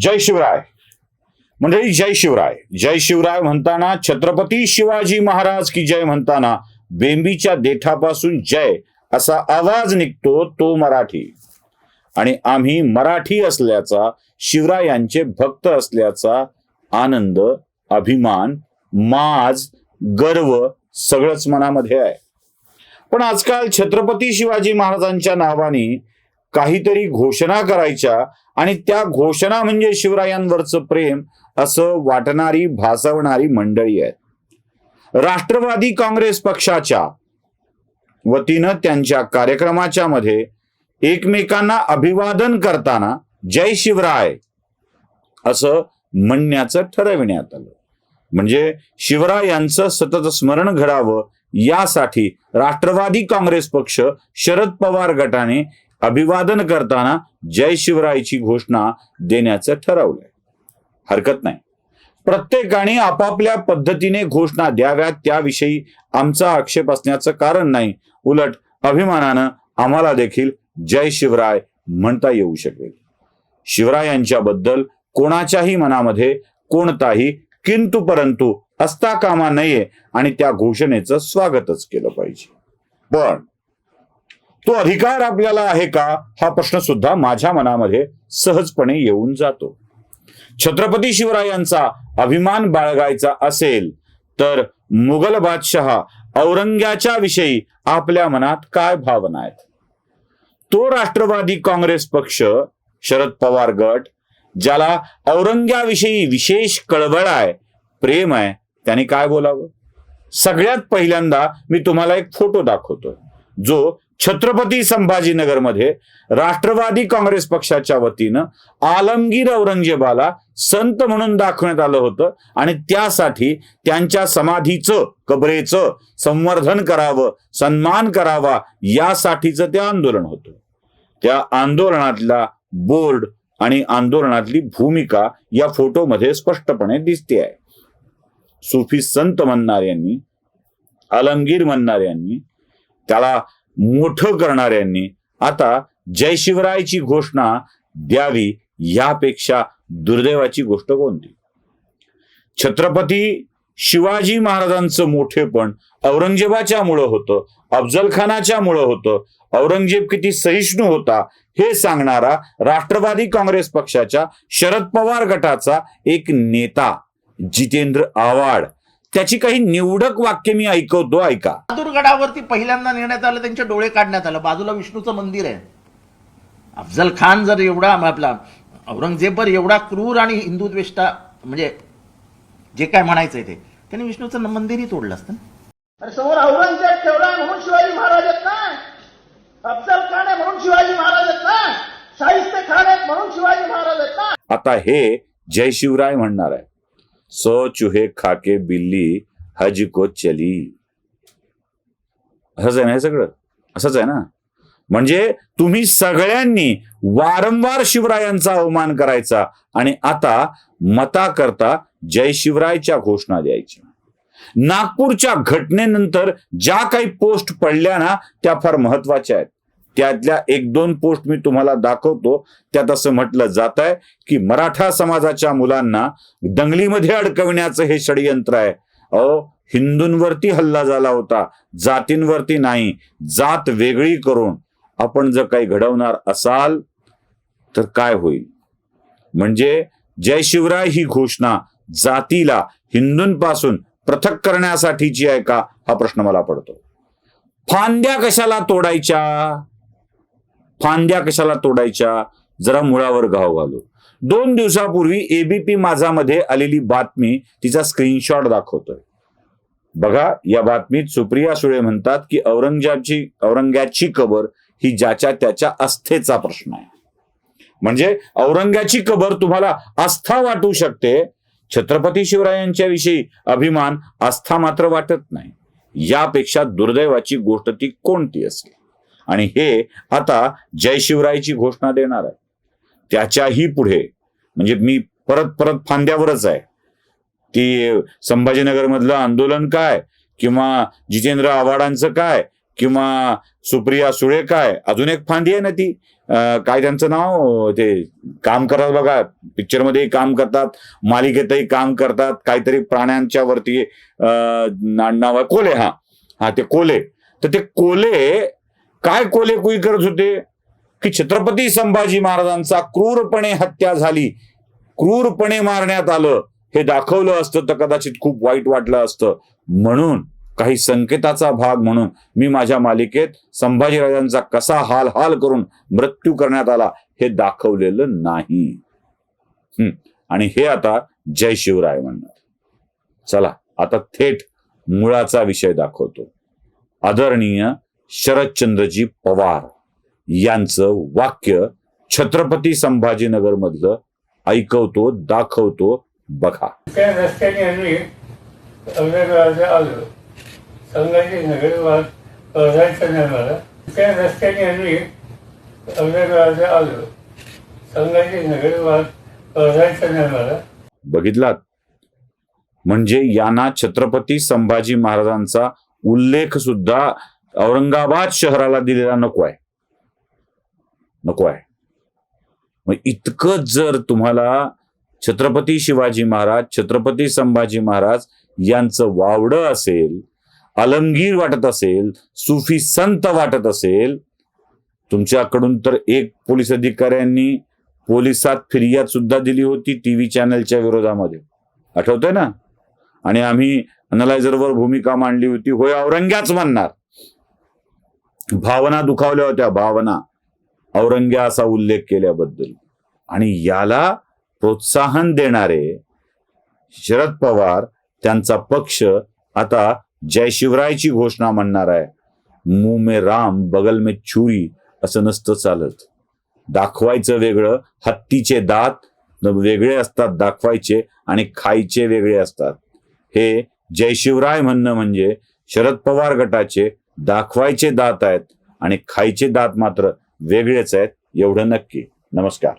जय शिवराय. मंडळी जय शिवराय. जय शिवराय म्हणताना छत्रपती शिवाजी महाराज की जय म्हणताना बेंबीच्या देठापासून जय असा आवाज निघतो तो मराठी. आणि आम्ही मराठी असल्याचा शिवरायांचे भक्त असल्याचा आनंद अभिमान माज गर्व सगळंच मनामध्ये आहे. पण आजकाल छत्रपती शिवाजी महाराजांच्या नावाने काहीतरी घोषणा करायच्या आणि त्या घोषणा म्हणजे शिवरायांवरचं प्रेम असं वाटणारी भासवणारी मंडळी आहेत. राष्ट्रवादी काँग्रेस पक्षाच्या वतीनं त्यांच्या कार्यक्रमाच्या मध्ये एकमेकांना अभिवादन करताना जय शिवराय असं म्हणण्याचं ठरविण्यात आलं. म्हणजे शिवरायांचं सतत स्मरण घडावं यासाठी राष्ट्रवादी काँग्रेस पक्ष शरद पवार गटाने अभिवादन करताना जय शिवरायची घोषणा देण्याचं ठरवलंय. हरकत नाही. प्रत्येकाने आपापल्या पद्धतीने घोषणा द्याव्यात त्याविषयी आमचा आक्षेप असण्याचं कारण नाही. उलट अभिमानानं आम्हाला देखील जय शिवराय म्हणता येऊ शकेल. शिवराय यांच्याबद्दल कोणाच्याही मनामध्ये कोणताही किंतु परंतु असता कामा नये आणि त्या घोषणेचं स्वागतच केलं पाहिजे. पण तो अधिकार आपल्याला आहे का? हा प्रश्न सुद्धा माझ्या मनामध्ये सहजपणे येऊन जातो. छत्रपती शिवरायांचा अभिमान बाळगायचा असेल तर मुघल बादशहा औरंग्याच्या विषयी आपल्या मनात काय भावना आहेत? तो राष्ट्रवादी काँग्रेस पक्ष शरद पवार गट ज्याला औरंग्याविषयी विशेष कळवळ आहे प्रेम आहे त्याने काय बोलावं? सगळ्यात पहिल्यांदा मी तुम्हाला एक फोटो दाखवतो जो छत्रपती संभाजीनगरमध्ये राष्ट्रवादी काँग्रेस पक्षाच्या वतीनं आलमगीर औरंगजेबाला संत म्हणून दाखवण्यात आलं होतं आणि त्यासाठी त्यांच्या समाधीचं कबरेचं संवर्धन करावं सन्मान करावा यासाठीचं ते आंदोलन होतं. त्या आंदोलनातला बोर्ड आणि आंदोलनातली भूमिका या फोटोमध्ये स्पष्टपणे दिसते आहे. सुफी संत म्हणणाऱ्यांनी आलमगीर म्हणणाऱ्यांनी त्याला मोठं करणाऱ्यांनी आता जय शिवरायची घोषणा द्यावी यापेक्षा दुर्दैवाची गोष्ट कोणती? छत्रपती शिवाजी महाराजांचं मोठेपण औरंगजेबाच्या मुळं होतं अफजल खानाच्या मुळं होतं. औरंगजेब किती सहिष्णू होता हे सांगणारा राष्ट्रवादी काँग्रेस पक्षाच्या शरद पवार गटाचा एक नेता जितेंद्र आव्हाड. त्याची काही निवडक वाक्य मी ऐकवतो ऐका. बहादूरगडावरती पहिल्यांदा नेण्यात आलं त्यांचे डोळे काढण्यात आलं. बाजूला विष्णूचं मंदिर आहे. अफजल खान जर एवढा आपला औरंगजेबवर एवढा क्रूर आणि हिंदुद्वेष्टा म्हणजे जे काय म्हणायचंय ते त्यांनी विष्णूचं मंदिरही तोडलं असतं समोर औरंगजेब ठेवला म्हणून शिवाजी महाराज आहेत ना. अफजल खान आहे म्हणून शिवाजी महाराज आहेत ना. शाहिस्ते खान आहेत म्हणून शिवाजी महाराज आहेत ना. आता हे जय शिवराय म्हणणार आहे. सो चूहे खाके बिल्ली हज को चली. असंच आहे ना हे सगळं? असंच आहे ना? म्हणजे तुम्ही सगळ्यांनी वारंवार शिवरायांचा अवमान करायचा आणि आता मता करता जय शिवरायच्या घोषणा द्यायच्या नागपूरच्या घटनेनंतर ज्या काही पोस्ट पडल्या ना त्या फार महत्त्वाच्या आहेत. त्यातल्या एक दोन पोस्ट मी तुम्हाला दाखवतो. त्यात असं म्हटलं जात आहे की मराठा समाजाच्या मुलांना दंगलीमध्ये अडकवण्याचं हे षडयंत्र आहे. अहो हिंदूंवरती हल्ला झाला होता जातींवरती नाही जात वेगळी करून आपण जर काही घडवणार असाल तर काय होईल? म्हणजे जय शिवराय ही घोषणा जातीला हिंदूंपासून पृथक करण्यासाठीची आहे का? हा प्रश्न मला पडतो. फांद्या कशाला तोडायच्या? फांद्या कशाला तोडायच्या? जरा मुळावर घाव घालू. दोन दिवसापूर्वी एबीपी माझामध्ये आलेली बातमी तिचा स्क्रीनशॉट दाखवतोय. बघा या बातमीत सुप्रिया सुळे म्हणतात की औरंगजेबची औरंगाची कबर ही ज्याच्या त्याच्या अस्थेचा प्रश्न आहे. म्हणजे औरंगाची कबर तुम्हाला आस्था वाटू शकते. छत्रपती शिवरायांच्या विषयी अभिमान आस्था मात्र वाटत नाही. यापेक्षा दुर्दैवाची गोष्ट ती कोणती असेल? आणि हे आता जय शिवरायची घोषणा देणार आहे. त्याच्याही पुढे म्हणजे मी परत परत फांद्यावरच आहे. ती संभाजीनगरमधलं आंदोलन काय? किंवा जितेंद्र आव्हाडांचं काय? किंवा सुप्रिया सुळे काय? अजून एक फांदी आहे ना ती. काय त्यांचं नाव? ते काम करतात बघा. पिक्चरमध्येही काम करतात. मालिकेतही काम करतात. काहीतरी प्राण्यांच्या वरती नाव आहे कोले हा. हा ते कोले. तर ते कोले काय कोले कुई करत होते? की छत्रपती संभाजी महाराजांचा क्रूरपणे हत्या झाली. क्रूरपणे मारण्यात आलं. हे दाखवलं असतं तर कदाचित खूप वाईट वाटलं असतं. म्हणून काही संकेताचा भाग म्हणून मी माझ्या मालिकेत संभाजीराजांचा कसा हाल हाल करून मृत्यू करण्यात आला हे दाखवलेलं नाही. हम्म. आणि हे आता जय शिवराय म्हणणार चला आता थेट मुळाचा विषय दाखवतो. आदरणीय शरदचंद्रजी पवार यांचं वाक्य छत्रपती संभाजीनगर मधलं ऐकवतो दाखवतो बघा. त्या रस्त्याने आम्ही आलो. संघाची नगरवाद जायचं नाही मला. त्या रस्त्याने आम्ही आलो. संघाची नगरवाद जायचं नाही मला. बघितलात? म्हणजे यांना छत्रपती संभाजी महाराजांचा उल्लेख सुद्धा औरंगाबाद शहराला दिलेला नको आहे. नको आहे. मग इतकं जर तुम्हाला छत्रपती शिवाजी महाराज छत्रपती संभाजी महाराज यांचं वावडं असेल अलमगीर वाटत असेल सुफी संत वाटत असेल तुमच्याकडून तर एक पोलीस अधिकाऱ्यांनी पोलिसात फिर्याद सुद्धा दिली होती टीव्ही चॅनलच्या विरोधामध्ये. आठवतंय ना? आणि आम्ही अनलायझरवर भूमिका मांडली होती होय औरंग्याच म्हणणार. भावना दुखावल्या होत्या. भावना. औरंग्या असा उल्लेख केल्याबद्दल. आणि याला प्रोत्साहन देणारे शरद पवार त्यांचा पक्ष आता जय शिवरायची घोषणा म्हणणार आहे. मुंह मे. राम बगल मे. छुरी असं नसतं चालत. दाखवायचं वेगळं हत्तीचे दात वेगळे असतात दाखवायचे आणि खायचे वेगळे असतात. हे जय शिवराय म्हणणं म्हणजे शरद पवार गटाचे दाखवायचे दात आहेत आणि खायचे दात मात्र वेगळेच आहेत. एवढं नक्की. नमस्कार.